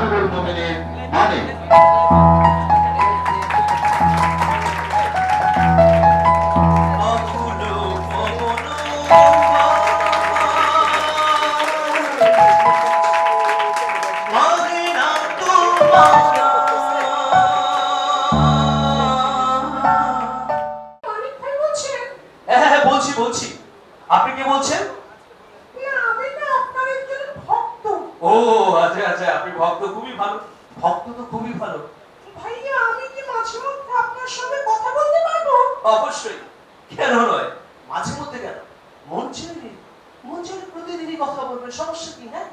আমিরুল মোমিনীর মানে সমস্যা কি হ্যাঁ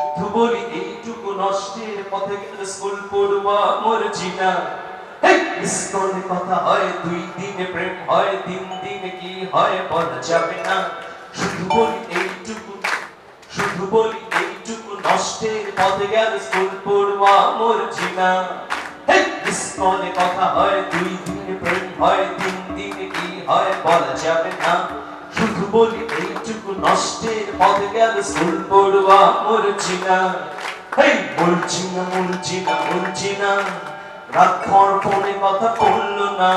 শুধু বলি এইটুকু নষ্টের পথে গেলে স্কুল পড়ুয়া মরছি না মিসকলে কথা দুই দিনে প্রেম তিন দিনে কি হয় বলা যাবে না। শুধু বলি এইটুকু শুধু বলি এইটুকু নষ্টের পথে গেল স্কুল পড়ুয়া মরছি না হেই, কথা হয় দুই দিনে প্রেম হয় তিন দিনে কি হয় বলা যাবে না। শুধু বলি, এইটুকু নষ্টের পথে গেল স্কুল পড়ুয়া মরছি না হেই মরছি না মরছি না মরছি না রাতভর ফোনে কথা বলল না।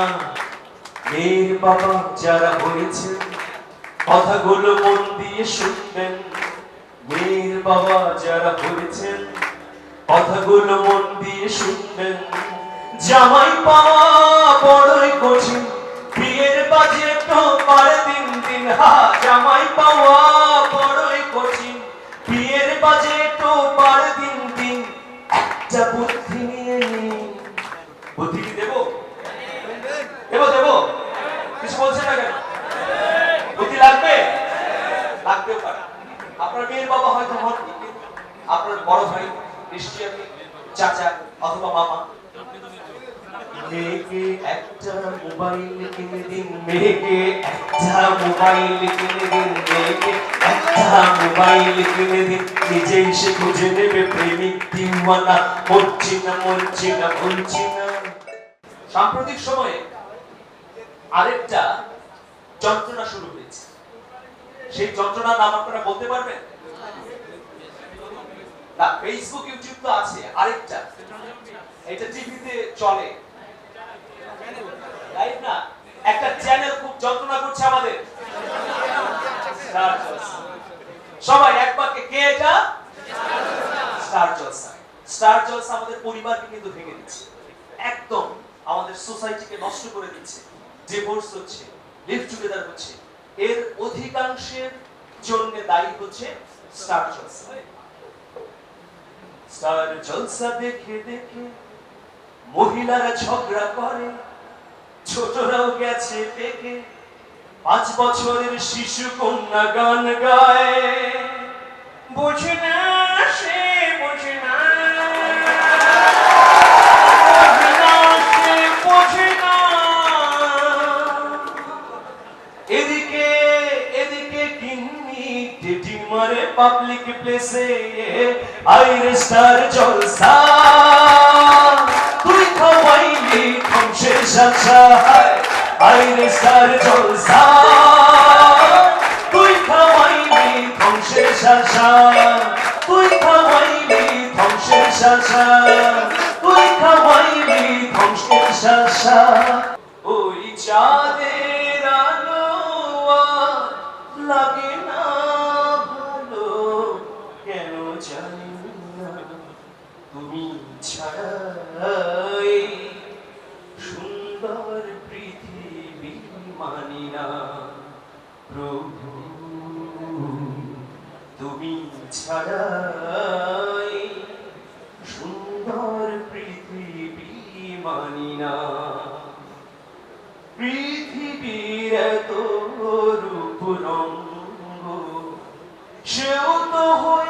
মেয়ের বাবা যারা হয়েছে, কথাগুলো মন দিয়ে শুনবেন। মেয়ের বাবা যারা হয়েছেন কথাগুলো মন দিয়ে শুনবেন। জামাই পাওয়া বড়ই কঠিন। বিয়ের বাজেট তো পারে দিন দিন। হা, জামাই পাওয়া বড়ই কঠিন। বিয়ের বাজেট তো পারে দিন দিন। একটা বুদ্ধি নিয়ে নিন বুদ্ধি কি দেবো দেবো দেবো কিছু বলছেন না কেন বুদ্ধি লাগবে লাগতেও পারে আপনার মেয়ের বাবা হয়তো হন কিন্তু আপনার বড় ভাই নিশ্চয়ই আপনি চাচা অথবা মামা মেয়েকে একটা মোবাইল কিনে দিন মেয়েকে একটা মোবাইল কিনে দিন মেয়েকে একটা মোবাইল কিনে দিন। নিজেই সে খুঁজে নেবে প্রেমিক দিওয়ানা। মরছি না মরছি না, ভুলছি না। সাম্প্রতিক সময়ে আরেকটা যন্ত্রণা শুরু হয়েছে। সেই যন্ত্রণার নাম আপনারা বলতে পারবেন? না ফেসবুক ইউটিউব তো আছে, আরেকটা। এটা টিভিতে চলে রাইট না একটা চ্যানেল খুব যন্ত্রণা করছে আমাদের Star জলসা। সবাই এক বাক্যে কে এটা স্টার জলসা স্টার জলসা আমাদের পরিবারকে কিন্তু ভেঙে দিচ্ছে একদম আমাদের সোসাইটিকে নষ্ট করে দিচ্ছে ডিভোর্স হচ্ছে লিভ টুগেদার হচ্ছে এর অধিকাংশের জন্য দায়ী হচ্ছে স্টার জলসা স্টার জলসা দেখে দেখে মহিলারা ঝগড়া করে, ছোটরাও গেছে পাঁচ বছরের শিশু কন্যা গান গায়। বোঝে না সে, বোঝে না। এদিকে এদিকে কিন্নি টেটি পাবলিক প্লেসে আইরে জলসা। তুই খাওয়াইলি ধ্বংসের সাজা আইরে জলসা। তুই খাওয়াইলি ধ্বংসের সাজা তুই খাওয়াইলি ধ্বংসের সাজা তুই খাওয়াইলি ধ্বংসের সাজা ওই চাঁদের লাগে না কেন জানি না। তুমি ছাড়াই সুন্দর পৃথিবী মানি না। প্রভু তুমি ছাড়াই সেও তো হয়ে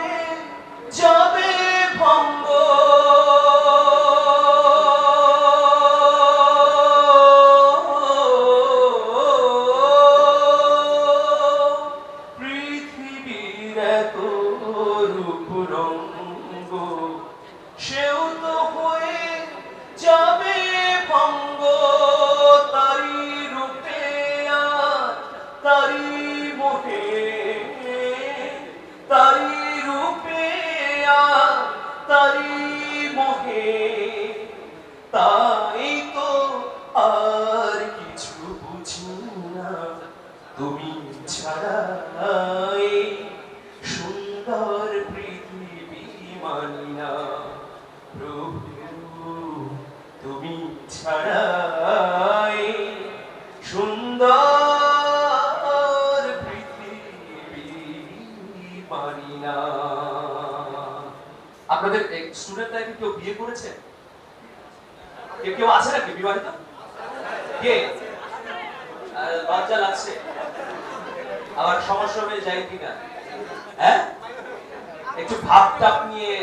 সুন্দর আপনাদের স্টুডেন্টরা কি কেউ বিয়ে করেছে? কেউ কেউ আছে নাকি বিবাহিত? কে? লজ্জা লাগছে। আবার সমস্যা হয়ে যায় কিনা? হ্যাঁ? একটু ভাব টাপ নিয়ে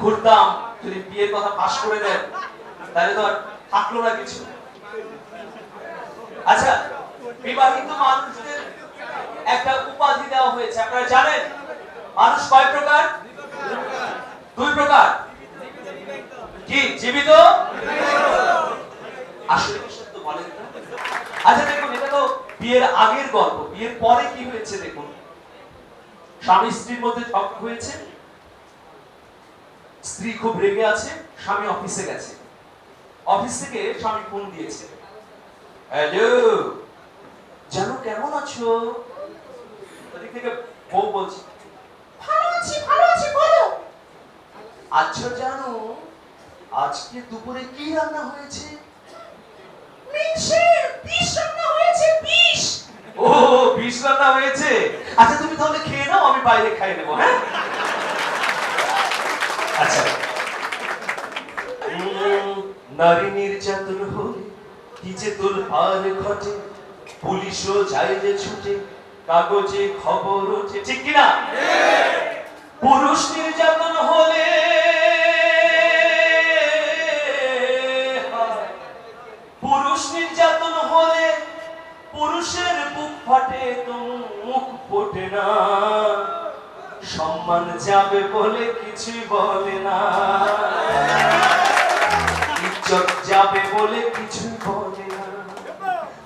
ঘুরতাম, যদি বিয়ের কথা পাশ করে দেন, তাহলে তো আর থাকল না কিছু। আচ্ছা বিবাহিত মানুষদের একটা উপাধি দেওয়া হয়েছে, আপনারা জানেন? মানুষ কয় প্রকার? দুই প্রকার। কি, জীবিত? আচ্ছা দেখুন, এটা তো বিয়ের আগের গল্প। বিয়ের পরে কি হয়েছে দেখুন? স্বামী স্ত্রীর মধ্যে ঝগড়া হয়েছে। স্ত্রী খুব রেগে আছে, স্বামী অফিসে গেছে। অফিস থেকে স্বামী ফোন দিয়েছে। হ্যালো। জানো কেমন আছো? ওদিক থেকে বউ বলছে ভালো আছি ভালো আছি বলো। আচ্ছা জানো আজকে দুপুরে কি রান্না হয়েছে? মিনসের বিষ রান্না হয়েছে বিষ। ও বিষ রান্না হয়েছে? আচ্ছা তুমি তাহলে খেয়ে নাও আমি বাইরে খাই নেব হ্যাঁ? আচ্ছা। নারী নির্যাতন হলে যে তোর পার ঘটে? পুলিশও যায় যে ছুটে, কাগজে খবর ওঠে ঠিক কিনা? পুরুষ নির্যাতন হলে পুরুষ নির্যাতন হলে পুরুষের বুক ফাটে তো মুখ ফোটে না। সম্মান যাবে বলে কিছুই বলে না। ইজ্জত যাবে বলে কিছুই বলে না।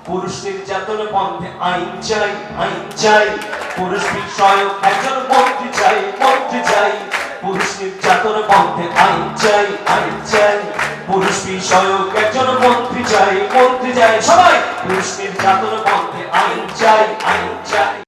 পুরুষ বন্ধে আইন চাই আইন চাই। পুরুষ বিষয়ক একজন মন্ত্রী চাই মন্ত্রী চাই। পুরুষ নির্যাতন বন্ধে আইন চাই আইন চাই। পুরুষ বিষয়ক একজন মন্ত্রী চাই মন্ত্রী চাই। সবাই পুরুষ নির্যাতন বন্ধে আইন চাই আইন চাই।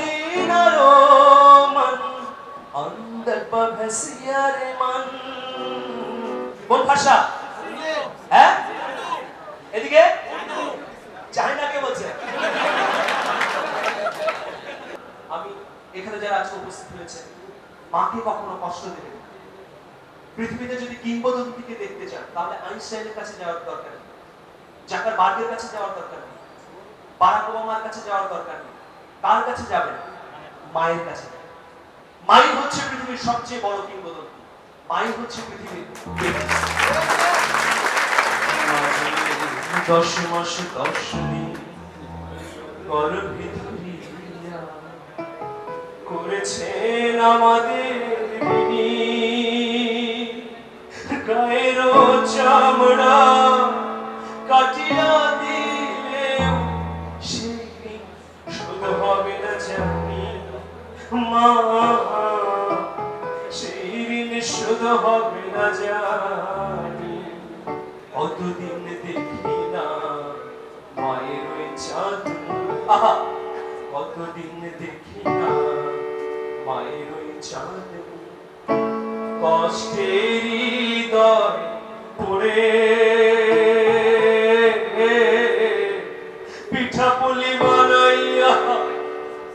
দিনারো মান অন্দর ভসিয়ারে মান কোন ভাষা হ্যাঁ এদিকে চাইনা কে বলছে আমি এখানে যারা আছে উপস্থিত হয়েছে মাকে কখনো কষ্ট দেবে পৃথিবীতে যদি কিংবদন্তিকে দেখতে চান তাহলে আইনস্টাইনের কাছে যাওয়ার দরকার নেই জাকার বার্গের কাছে যাওয়ার দরকার নেই বারাক ওবামার কাছে যাওয়ার দরকার নেই কার কাছে যাবেন? মায়ের কাছে মাই হচ্ছে পৃথিবীর সবচেয়ে বড় কিংবদন্তি। মাই হচ্ছে পৃথিবীর দশ মাস, দশ দিন করেছেন আমাদের গায়ের চামড়া কাটিয়া কতদিন দেখি না, মায়ের ওই চাঁদ। কতদিন দেখি না, মায়ের ওই চাঁদ। কষ্টের পড়ে, পিঠা পুলি বানাইয়া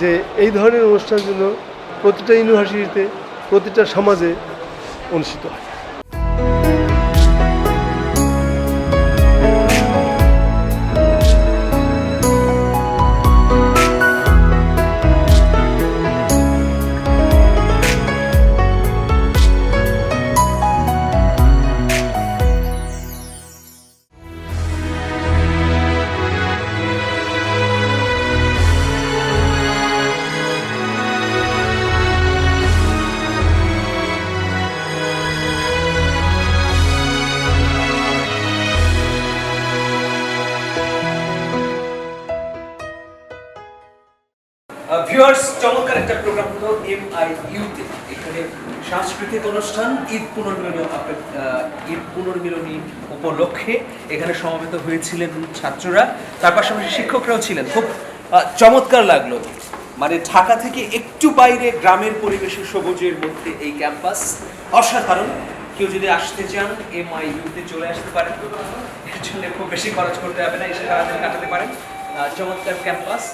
যে এই ধরনের অনুষ্ঠান জন্য প্রতিটা ইউনিভার্সিটিতে প্রতিটা সমাজে অনুষ্ঠিত হয়। ভিউয়ার্স, চমৎকার একটা প্রোগ্রাম হলো এম আই ইউতে এখানে সাংস্কৃতিক অনুষ্ঠান, ঈদ পুনর্মিলনী ঈদ পুনর্মিলনী উপলক্ষে এখানে সমবেত হয়েছিলেন ছাত্ররা। তার পাশাপাশি শিক্ষকরাও ছিলেন। খুব চমৎকার লাগল। মানে ঢাকা থেকে একটু বাইরে গ্রামের পরিবেশে সবুজের মধ্যে এই ক্যাম্পাস। অসাধারণ। কেউ যদি আসতে চান এম আই ইউতে চলে আসতে পারেন। এর জন্য খুব বেশি খরচ করতে হবে না, এসে কাটাতে পারেন। চমৎকার ক্যাম্পাস।